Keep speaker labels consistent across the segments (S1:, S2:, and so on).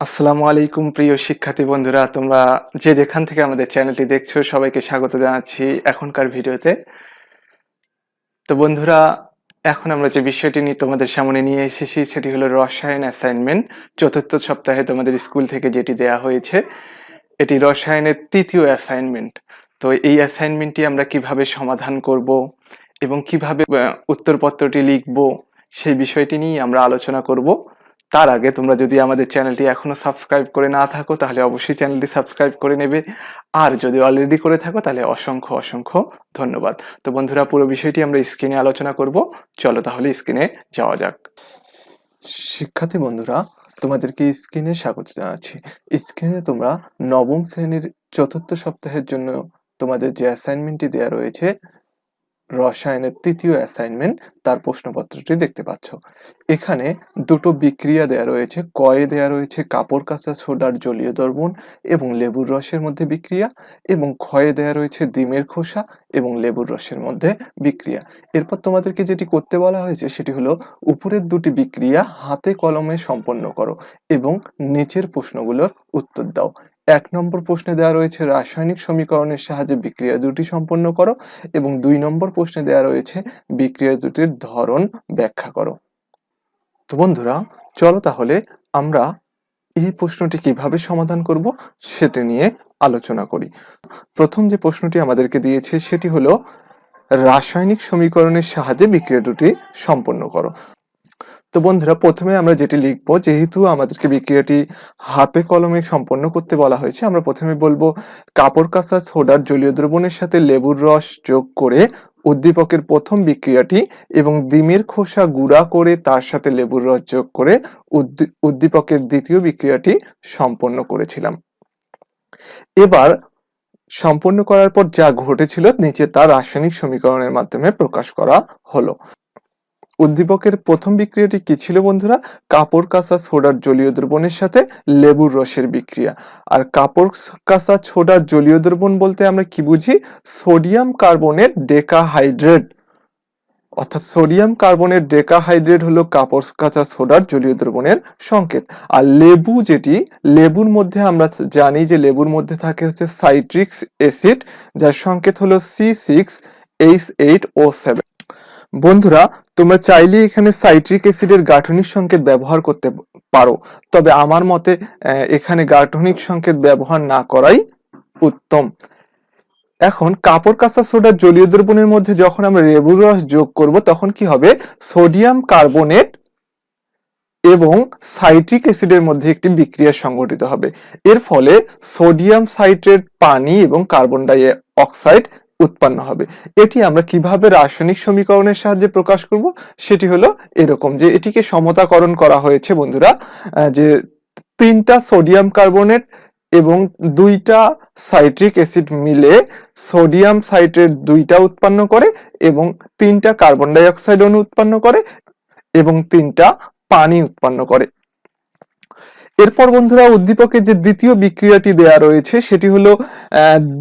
S1: আসসালামু আলাইকুম, প্রিয় শিক্ষার্থী বন্ধুরা। তোমরা যে যেখান থেকে আমাদের চ্যানেলটি দেখছ, সবাইকে স্বাগত জানাচ্ছি এখনকার ভিডিওতে। তো বন্ধুরা, এখন আমরা যে বিষয়টি নিয়ে তোমাদের সামনে নিয়ে এসেছি, সেটি হলো রসায়ন অ্যাসাইনমেন্ট চতুর্থ সপ্তাহে তোমাদের স্কুল থেকে যেটি দেয়া হয়েছে, এটি রসায়নের তৃতীয় অ্যাসাইনমেন্ট তো এই অ্যাসাইনমেন্টটি আমরা কীভাবে সমাধান করব এবং কীভাবে উত্তরপত্রটি লিখব, সেই বিষয়টি নিয়ে আমরা আলোচনা করব। তার আগে তোমরা যদি আমাদের চ্যানেলটি এখনও সাবস্ক্রাইব করে না থাকো, তাহলে অবশ্যই চ্যানেলটি সাবস্ক্রাইব করে নেবে। আর যদি অলরেডি করে থাকো, তাহলে অসংখ্য অসংখ্য ধন্যবাদ। তো বন্ধুরা, পুরো বিষয়টি আমরা স্ক্রিনে আলোচনা করব। চলো তাহলে স্ক্রিনে যাওয়া যাক। শিক্ষার্থী বন্ধুরা, তোমাদেরকে স্ক্রিনে স্বাগত জানাচ্ছি। স্ক্রিনে তোমরা নবম শ্রেণির চতুর্থ সপ্তাহের জন্য তোমাদের যে অ্যাসাইনমেন্টটি দেওয়া রয়েছে রসায়নের তৃতীয় অ্যাসাইনমেন্ট তার প্রশ্নপত্রটি দেখতে পাচ্ছ। এখানে দুটো বিক্রিয়া দেয়া রয়েছে, কয়ে দেয়া রয়েছে, কাপড় কাঁচা, সোডার জলীয় দ্রবণ এবং লেবুর রসের মধ্যে বিক্রিয়া এবং ক্ষয়ে দেয়া রয়েছে ডিমের খোসা এবং লেবুর রসের মধ্যে বিক্রিয়া। এরপর তোমাদেরকে যেটি করতে বলা হয়েছে সেটি হলো, উপরের দুটি বিক্রিয়া হাতে কলমে সম্পন্ন করো এবং নিচের প্রশ্নগুলোর উত্তর দাও। এক নম্বর প্রশ্নে দেওয়া রয়েছে, রাসায়নিক সমীকরণের সাহায্যে বিক্রিয়া দুটি সম্পন্ন করো এবং দুই নম্বর প্রশ্নে দেওয়া রয়েছে, বিক্রিয়া দুটির ধরন ব্যাখ্যা করো। তো বন্ধুরা, চলো তাহলে আমরা এই প্রশ্নটি কীভাবে সমাধান করব সেটি নিয়ে আলোচনা করি। প্রথম যে প্রশ্নটি আমাদেরকে দিয়েছে, সেটি হলো, রাসায়নিক সমীকরণের সাহায্যে বিক্রিয়া দুটি সম্পন্ন করো। তো বন্ধুরা, প্রথমে আমরা যেটি লিখব, যেহেতু আমাদেরকে বিক্রিয়াটি হাতে কলমে সম্পন্ন করতে বলা হয়েছে, আমরা প্রথমে বলব, কাপড় কাঁচা সোডার জলীয় দ্রবণের সাথে লেবুর রস যোগ করে উদ্দীপকের প্রথম বিক্রিয়াটি এবং ডিমের খোসা গুঁড়া করে তার সাথে লেবুর রস যোগ করে উদ্দী- উদ্দীপকের দ্বিতীয় বিক্রিয়াটি সম্পন্ন করেছিলাম। এবার সম্পন্ন করার পর যা ঘটেছিল, নিচে তার রাসায়নিক সমীকরণের মাধ্যমে প্রকাশ করা হলো। উদ্দীপকের প্রথম বিক্রিয়াটি কি ছিল বন্ধুরা? কাপড় কাঁচা সোডার জলীয় দ্রবণের সাথে লেবুর রসের বিক্রিয়া। আর কাপড় কাঁচা সোডার জলীয় দ্রবণ বলতে আমরা কি বুঝি? Sodium carbonate decahydrate. অর্থাৎ সোডিয়াম কার্বনেট ডেকাহাইড্রেট হলো কাপড় কাঁচা সোডার জলীয় দ্রবণের সংকেত। আর লেবু যেটি, লেবুর মধ্যে আমরা জানি যে লেবুর মধ্যে থাকে হচ্ছে সাইট্রিক্স অ্যাসিড, যার সংকেত হলো C six H eight O seven. বন্ধুরা, তোমরা চাইলে এখানে সাইট্রিক অ্যাসিডের গাঠনিক সংকেত ব্যবহার করতে পারো, তবে আমার মতে এখানে গাঠনিক সংকেত ব্যবহার না করাই উত্তম। এখন, কাপড় কাঁচা সোডার জলীয় দ্রবণের মধ্যে যখন আমরা লেবুর রস যোগ করব, তখন কি হবে? সোডিয়াম কার্বনেট এবং সাইট্রিক অ্যাসিডের মধ্যে একটি বিক্রিয়া সংঘটিত হবে। এর ফলে সোডিয়াম সাইট্রেট পানি এবং কার্বন ডাই অক্সাইড উৎপন্ন হবে। এটি আমরা কীভাবে রাসায়নিক সমীকরণের সাহায্যে প্রকাশ করব, সেটি হলো এরকম যে এটিকে সমতাকরণ করা হয়েছে, বন্ধুরা যে তিনটা সোডিয়াম কার্বনেট এবং দুইটা সাইট্রিক অ্যাসিড মিলে সোডিয়াম সাইট্রেট দুইটা উৎপন্ন করে এবং তিনটা কার্বন ডাই অক্সাইড অণু উৎপন্ন করে এবং তিনটা পানি উৎপন্ন করে। এরপর বন্ধুরা উদ্দীপকের যে দ্বিতীয় বিক্রিয়াটি দেয়া রয়েছে, সেটি হলো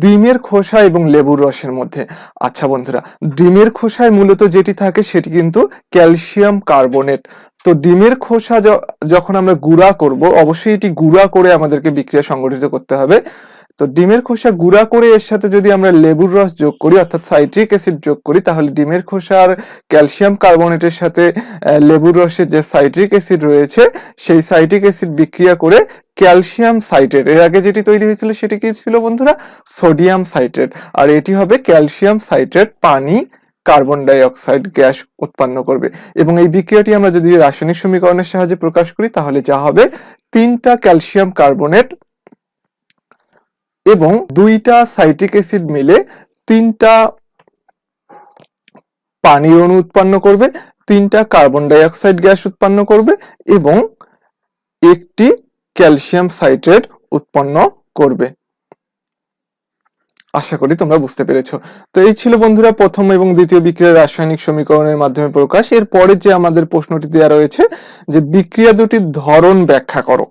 S1: ডিমের খোসা এবং লেবুর রসের মধ্যে। আচ্ছা বন্ধুরা, ডিমের খোসায় মূলত যেটি থাকে, সেটি কিন্তু ক্যালসিয়াম কার্বনেট। তো ডিমের খোসা যখন আমরা গুঁড়া করব, অবশ্যই এটি গুঁড়া করে আমাদেরকে বিক্রিয়া সংগঠিত করতে হবে। তো ডিমের খোসা গুঁড়া করে এর সাথে যদি আমরা লেবুর রস যোগ করি, অর্থাৎ সাইট্রিক অ্যাসিড যোগ করি, তাহলে ডিমের খোসা আর ক্যালসিয়াম কার্বনেটের সাথে লেবুর রসের যে সাইট্রিক অ্যাসিড রয়েছে, সেই সাইট্রিক অ্যাসিড বিক্রিয়া করে ক্যালসিয়াম সাইট্রেট। এর আগে যেটি তৈরি হয়েছিল সেটি কি ছিল বন্ধুরা? Sodium citrate. আর এটি হবে ক্যালসিয়াম সাইট্রেট পানি, কার্বন ডাই অক্সাইড গ্যাস উৎপন্ন করবে। এবং এই বিক্রিয়াটি আমরা যদি রাসায়নিক সমীকরণের সাহায্যে প্রকাশ করি, তাহলে যা হবে তিনটা ক্যালসিয়াম কার্বনেট এবং দুইটা সাইট্রিক অ্যাসিড মিলে তিনটা পানির অণু উৎপন্ন করবে, তিনটা কার্বন ডাই অক্সাইড গ্যাস উৎপন্ন করবে এবং একটি ক্যালসিয়াম সাইট্রেট উৎপন্ন করবে। আশা করি তোমরা বুঝতে পেরেছ। তো এই ছিল বন্ধুরা প্রথম এবং দ্বিতীয় বিক্রিয়ার রাসায়নিক সমীকরণের মাধ্যমে প্রকাশ। এর পরে যে আমাদের প্রশ্নটি দেওয়া রয়েছে যে বিক্রিয়া দুটির ধরন ব্যাখ্যা করো।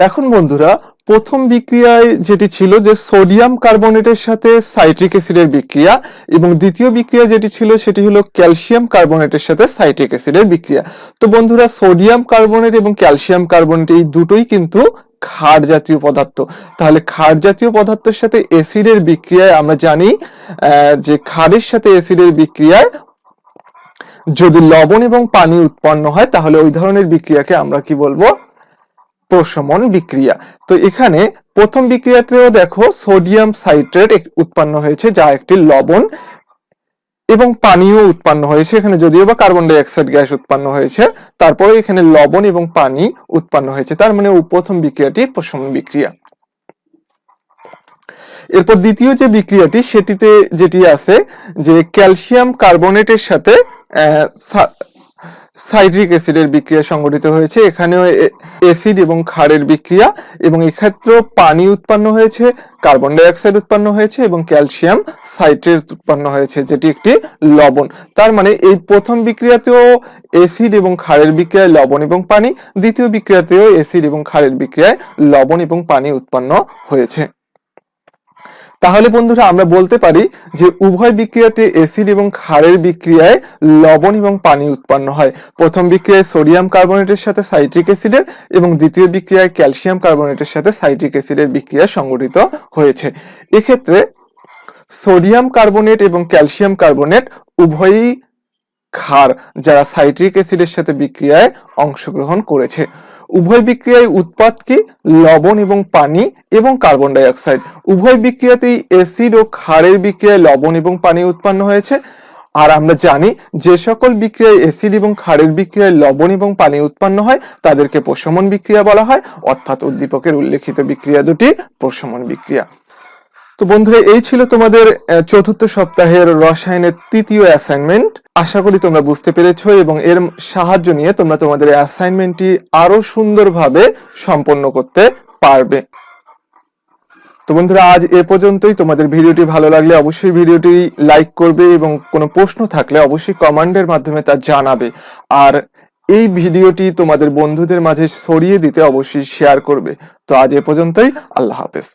S1: এখন বন্ধুরা, প্রথম বিক্রিয়ায় যেটি ছিল যে সোডিয়াম কার্বনেটের সাথে সাইট্রিক অ্যাসিডের বিক্রিয়া এবং দ্বিতীয় বিক্রিয়া যেটি ছিল সেটি হলো ক্যালসিয়াম কার্বনেটের সাথে সাইট্রিক অ্যাসিডের বিক্রিয়া। তো বন্ধুরা, সোডিয়াম কার্বনেট এবং ক্যালসিয়াম কার্বনেট এই দুটোই কিন্তু ক্ষার জাতীয় পদার্থ। তাহলে ক্ষার জাতীয় পদার্থের সাথে অ্যাসিডের বিক্রিয়ায় আমরা জানি যে ক্ষারের সাথে অ্যাসিডের বিক্রিয়ায় যদি লবণ এবং পানি উৎপন্ন হয়, তাহলে ওই ধরনের বিক্রিয়াকে আমরা কি বলব? প্রশমন বিক্রিয়া। তো এখানে প্রথম বিক্রিয়াতেও দেখো সোডিয়াম সাইট্রেট উৎপন্ন হয়েছে, যা একটি লবণ এবং পানিও উৎপন্ন হয়েছে। এখানে যদিও বা কার্বন ডাই অক্সাইড গ্যাস উৎপন্ন হয়েছে তারপরে এখানে লবণ এবং পানি উৎপন্ন হয়েছে। তার মানে প্রথম বিক্রিয়াটি প্রশমন বিক্রিয়া। এরপর দ্বিতীয় যে বিক্রিয়াটি, সেটিতে যেটি আছে যে ক্যালসিয়াম কার্বনেটের সাথে সাইট্রিক অ্যাসিডের বিক্রিয়া সংঘটিত হয়েছে। এখানেও অ্যাসিড এবং ক্ষারের বিক্রিয়া এবং এক্ষেত্রেও পানি উৎপন্ন হয়েছে, কার্বন ডাই অক্সাইড উৎপন্ন হয়েছে এবং ক্যালসিয়াম সাইট্রেট উৎপন্ন হয়েছে, যেটি একটি লবণ। তার মানে এই প্রথম বিক্রিয়াতেও অ্যাসিড এবং ক্ষারের বিক্রিয়ায় লবণ এবং পানি, দ্বিতীয় বিক্রিয়াতেও অ্যাসিড এবং ক্ষারের বিক্রিয়ায় লবণ এবং পানি উৎপন্ন হয়েছে। তাহলে বন্ধুরা আমরা বলতে পারি যে উভয় বিক্রিয়াতে অ্যাসিড এবং ক্ষারের বিক্রিয়ায় লবণ এবং পানি উৎপন্ন হয়। প্রথম বিক্রিয়ায় সোডিয়াম কার্বনেটের সাথে সাইট্রিক অ্যাসিডের এবং দ্বিতীয় বিক্রিয়ায় ক্যালসিয়াম কার্বনেটের সাথে সাইট্রিক অ্যাসিডের বিক্রিয়া সংঘটিত হয়েছে। এক্ষেত্রে সোডিয়াম কার্বনেট এবং ক্যালসিয়াম কার্বনেট উভয়ই ক্ষার, যারা সাইট্রিক অ্যাসিডের সাথে বিক্রিয়ায় অংশগ্রহণ করেছে। উভয় বিক্রিয়ায় উৎপাদ কি? লবণ এবং পানি এবং কার্বন ডাই অক্সাইড উভয় বিক্রিয়াতেই অ্যাসিড ও ক্ষারের বিক্রিয়ায় লবণ এবং পানি উৎপন্ন হয়েছে। আর আমরা জানি, যে সকল বিক্রিয়ায় অ্যাসিড এবং ক্ষারের বিক্রিয়ায় লবণ এবং পানি উৎপন্ন হয়, তাদেরকে প্রশমন বিক্রিয়া বলা হয়। অর্থাৎ উদ্দীপকের উল্লেখিত বিক্রিয়া দুটি প্রশমন বিক্রিয়া। তো বন্ধুরা, এই ছিল তোমাদের চতুর্থ সপ্তাহের রসায়নের তৃতীয় অ্যাসাইনমেন্ট আশা করি তোমরা বুঝতে পেরেছ এবং এর সাহায্য নিয়ে তোমরা তোমাদের অ্যাসাইনমেন্টটি আরও সুন্দরভাবে সম্পন্ন করতে পারবে। তো বন্ধুরা, আজ এ পর্যন্তই। তোমাদের ভিডিওটি ভালো লাগলে অবশ্যই ভিডিওটি লাইক করবে এবং কোনো প্রশ্ন থাকলে অবশ্যই কমান্ডের মাধ্যমে তা জানাবে। আর এই ভিডিওটি তোমাদের বন্ধুদের মাঝে ছড়িয়ে দিতে অবশ্যই শেয়ার করবে। তো আজ এ পর্যন্তই। আল্লাহ হাফেজ।